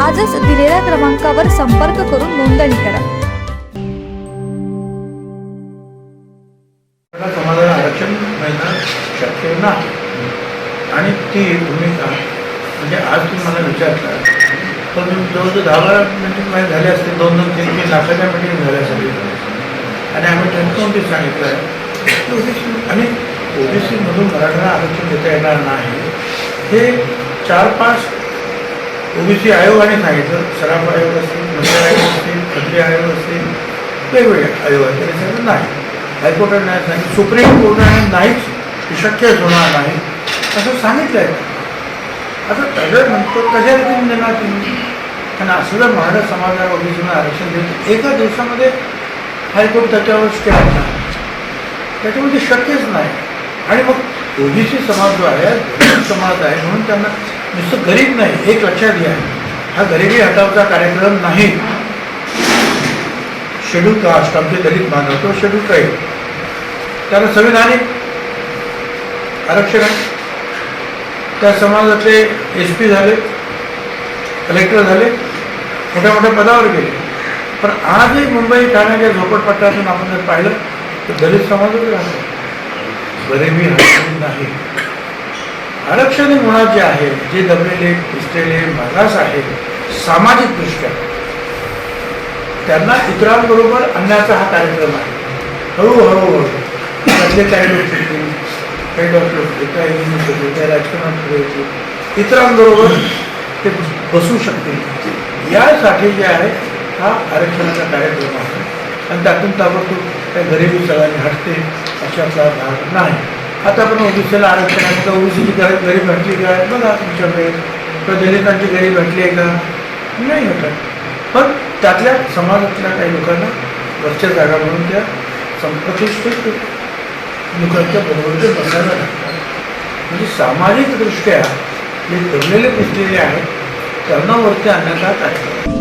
आजच दिलेल्या क्रमांकावर संपर्क करून नोंदणी करा. समाजाला आरक्षण मिळणं शक्य नाही. आणि ती भूमिका म्हणजे आज तुम्ही मला विचारता पण मी जवळजवळ दहा बारा मिटिंग माझे झाले असते दोन दोन तीन तीन लाखाच्या मिटिंग झाल्या सगळी आणि आम्ही ठणकावून सांगितलं आहे की ओबीसी आणि ओबीसीमधून मराठा आरक्षण देता येणार नाही. हे चार पाच ओबीसी आयोगाने सांगितलं सराफ आयोग असतील मंडळ आयोग असतील खत्री आयोग असतील वेगवेगळे आयोग आहेत. त्याने सांगितलं नाही. हायकोर्टाने नाही सांगितलं सुप्रीम कोर्टाने नाहीच शक्यच होणार नाही. असं सांगितलं आहे आता त्याच्यानंतर कशा रीतीने देणार तुम्ही. कारण असं जर मराठा समाजाला ओबीसीला आरक्षण देतो एका दिवसामध्ये हायकोर्ट त्याच्यावर स्टे आणणार त्याच्यामध्ये शक्यच नाही. आणि मग ओबीसी समाज जो आहे समाज आहे म्हणून त्यांना नुसतं गरीब नाही एक लक्षात घ्या. हा गरिबी हटावचा कार्यक्रम नाही. शेड्यूल कास्ट आमचे दलित बांधव तो शेड्यूल ट्राईब त्याला संविधानिक आरक्षण आहे. त्या समाजातले एस पी झाले कलेक्टर झाले मोठ्या मोठ्या पदावर गेले. पण आजही मुंबई ठाण्याच्या झोपडपट्ट्यातून आपण जर पाहिलं तर दलित समाजच राहतो गरिबी हटवली नाही. आरक्षण मुळात जे आहे जे दबलेले पिसलेले मागास आहेत सामाजिकदृष्ट्या त्यांना इतरांबरोबर आणण्याचा हा कार्यक्रम आहे. हळूहळू त्यातले काही लोक येतील काही डॉक्टर होते काही इंजिनियर होते काही राजकारणात होते. येतील इतरांबरोबर ते बसू शकतील. यासाठी जे आहे हा आरक्षणाचा कार्यक्रम आहे. आणि त्यातून ताबडतोब काही गरिबी सगळ्यांनी हटते अशाचा भाग नाही आता पण ओबीसीला आरक्षण आहे तर ओबीसीची घरी गरीब भेटली काय बघा तुमच्याकडे तर दलितांची गरीब भेटली आहे का? नाही भेटत पण त्यातल्या समाजातल्या काही लोकांना वरच्या जागा म्हणून त्या संप्रतिष्ठित लोकांच्या बरोबर ते बसायला लागतात. म्हणजे सामाजिकदृष्ट्या जे दबलेले पुसलेले आहेत त्यांना वरती आणण्यात आहे